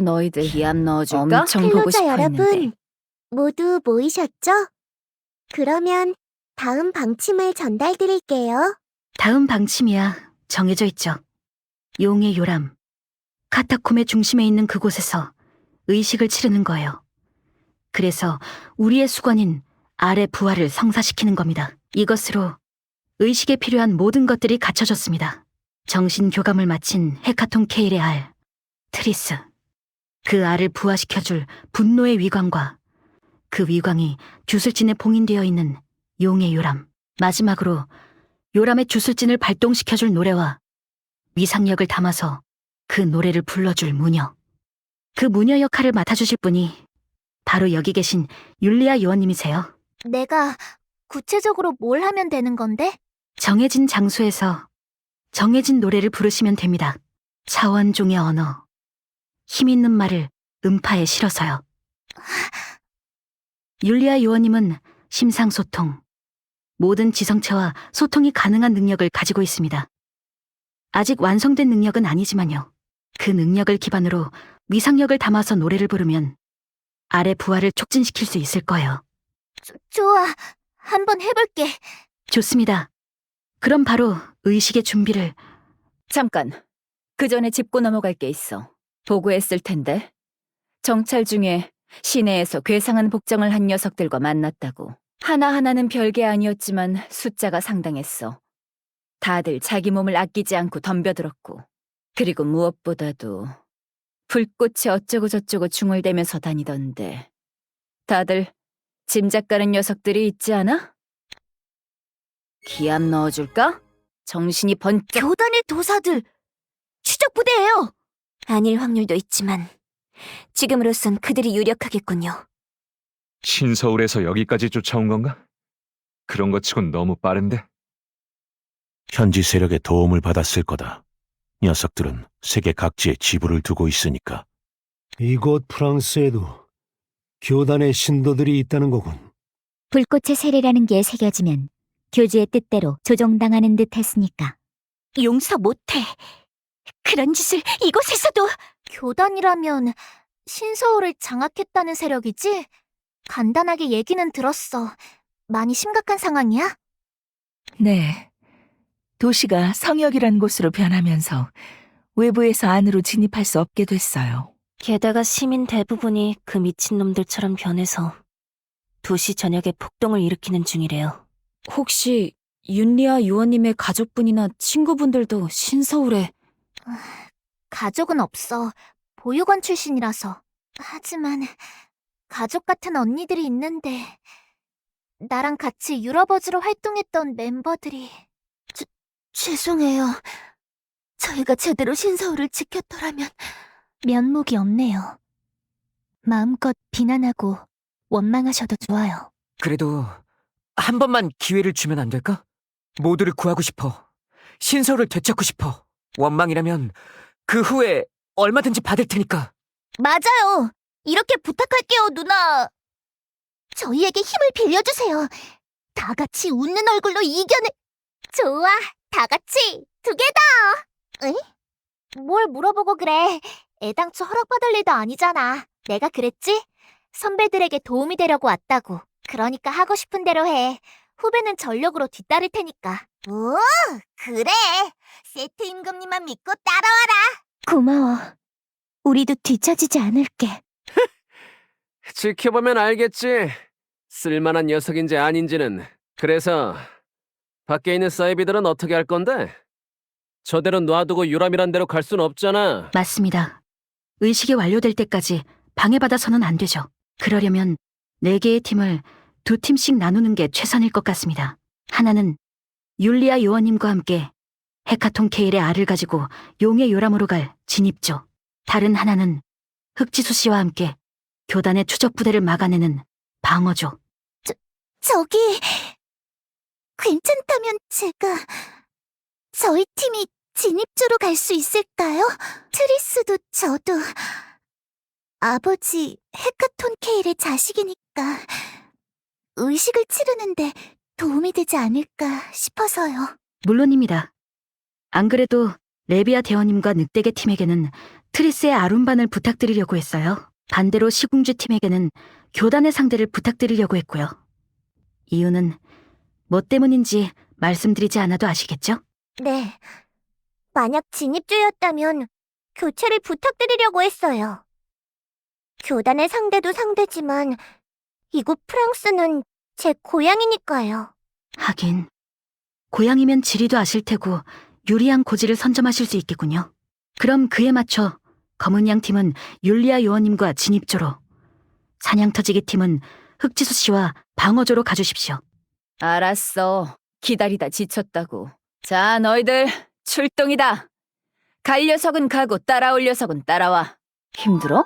너희들 기합 넣어줄까? 엄청 보고 싶어 여러분. 모두 모이셨죠? 그러면 다음 방침을 전달드릴게요. 다음 방침이야 정해져 있죠. 용의 요람. 카타콤의 중심에 있는 그곳에서 의식을 치르는 거예요. 그래서 우리의 수건인 아래 부활을 성사시키는 겁니다. 이것으로 의식에 필요한 모든 것들이 갖춰졌습니다. 정신 교감을 마친 헤카톤 케일의 알, 트리스. 그 알을 부화시켜줄 분노의 위광과 그 위광이 주술진에 봉인되어 있는 용의 요람. 마지막으로 요람의 주술진을 발동시켜줄 노래와 위상력을 담아서 그 노래를 불러줄 무녀. 그 무녀 역할을 맡아주실 분이 바로 여기 계신 율리아 요원님이세요. 내가 구체적으로 뭘 하면 되는 건데? 정해진 장소에서 정해진 노래를 부르시면 됩니다. 차원종의 언어. 힘 있는 말을 음파에 실어서요. 율리아 요원님은 심상소통, 모든 지성체와 소통이 가능한 능력을 가지고 있습니다. 아직 완성된 능력은 아니지만요. 그 능력을 기반으로 위상력을 담아서 노래를 부르면 아래 부활을 촉진시킬 수 있을 거예요. 좋아, 한번 해볼게. 좋습니다. 그럼 바로 의식의 준비를 잠깐. 그 전에 짚고 넘어갈 게 있어. 보고했을 텐데. 정찰 중에 시내에서 괴상한 복장을 한 녀석들과 만났다고. 하나하나는 별게 아니었지만 숫자가 상당했어. 다들 자기 몸을 아끼지 않고 덤벼들었고. 그리고 무엇보다도 불꽃이 어쩌고저쩌고 중얼대면서 다니던데. 다들 짐작 가는 녀석들이 있지 않아? 기합 넣어줄까? 정신이 번쩍 교단의 도사들! 추적 부대예요! 아닐 확률도 있지만 지금으로선 그들이 유력하겠군요. 신서울에서 여기까지 쫓아온 건가? 그런 것 치곤 너무 빠른데? 현지 세력의 도움을 받았을 거다. 녀석들은 세계 각지에 지부를 두고 있으니까. 이곳 프랑스에도 교단의 신도들이 있다는 거군. 불꽃의 세례라는 게 새겨지면 교주의 뜻대로 조종당하는 듯 했으니까. 용서 못해. 그런 짓을 이곳에서도! 교단이라면 신서울을 장악했다는 세력이지? 간단하게 얘기는 들었어. 많이 심각한 상황이야? 네. 도시가 성역이란 곳으로 변하면서 외부에서 안으로 진입할 수 없게 됐어요. 게다가 시민 대부분이 그 미친놈들처럼 변해서 도시 전역에 폭동을 일으키는 중이래요. 혹시 윤리아 요원님의 가족분이나 친구분들도 신서울에 가족은 없어. 보육원 출신이라서. 하지만 가족 같은 언니들이 있는데 나랑 같이 유럽어즈로 활동했던 멤버들이 저, 죄송해요. 저희가 제대로 신서울을 지켰더라면 면목이 없네요. 마음껏 비난하고 원망하셔도 좋아요. 그래도 한 번만 기회를 주면 안 될까? 모두를 구하고 싶어. 신서를 되찾고 싶어. 원망이라면 그 후에 얼마든지 받을 테니까. 맞아요. 이렇게 부탁할게요, 누나. 저희에게 힘을 빌려주세요. 다 같이 웃는 얼굴로 이겨내. 좋아, 다 같이 두 개다. 에? 뭘 물어보고 그래? 애당초 허락받을 일도 아니잖아. 내가 그랬지? 선배들에게 도움이 되려고 왔다고. 그러니까 하고 싶은 대로 해. 후배는 전력으로 뒤따를 테니까. 오, 그래. 세트 임금님만 믿고 따라와라. 고마워. 우리도 뒤처지지 않을게. 지켜보면 알겠지. 쓸만한 녀석인지 아닌지는. 그래서 밖에 있는 사이비들은 어떻게 할 건데? 저대로 놔두고 유람이란 데로 갈 순 없잖아. 맞습니다. 의식이 완료될 때까지 방해받아서는 안 되죠. 그러려면 네 개의 팀을 두 팀씩 나누는 게 최선일 것 같습니다. 하나는 율리아 요원님과 함께 헤카톤 케일의 알을 가지고 용의 요람으로 갈 진입조. 다른 하나는 흑지수 씨와 함께 교단의 추적 부대를 막아내는 방어조. 저기, 괜찮다면 제가 저희 팀이 진입주로 갈 수 있을까요? 트리스도 저도 아버지 헤카톤 케일의 자식이니까 의식을 치르는데 도움이 되지 않을까 싶어서요. 물론입니다. 안 그래도 레비아 대원님과 늑대계 팀에게는 트리스의 아룬반을 부탁드리려고 했어요. 반대로 시궁주 팀에게는 교단의 상대를 부탁드리려고 했고요. 이유는 뭐 때문인지 말씀드리지 않아도 아시겠죠? 네. 만약 진입주였다면 교체를 부탁드리려고 했어요. 교단의 상대도 상대지만 이곳 프랑스는 제 고향이니까요. 하긴 고향이면 지리도 아실 테고 유리한 고지를 선점하실 수 있겠군요. 그럼 그에 맞춰 검은 양 팀은 율리아 요원님과 진입조로, 사냥 터지기 팀은 흑지수 씨와 방어조로 가주십시오. 알았어. 기다리다 지쳤다고. 자, 너희들 출동이다. 갈 녀석은 가고 따라올 녀석은 따라와. 힘들어?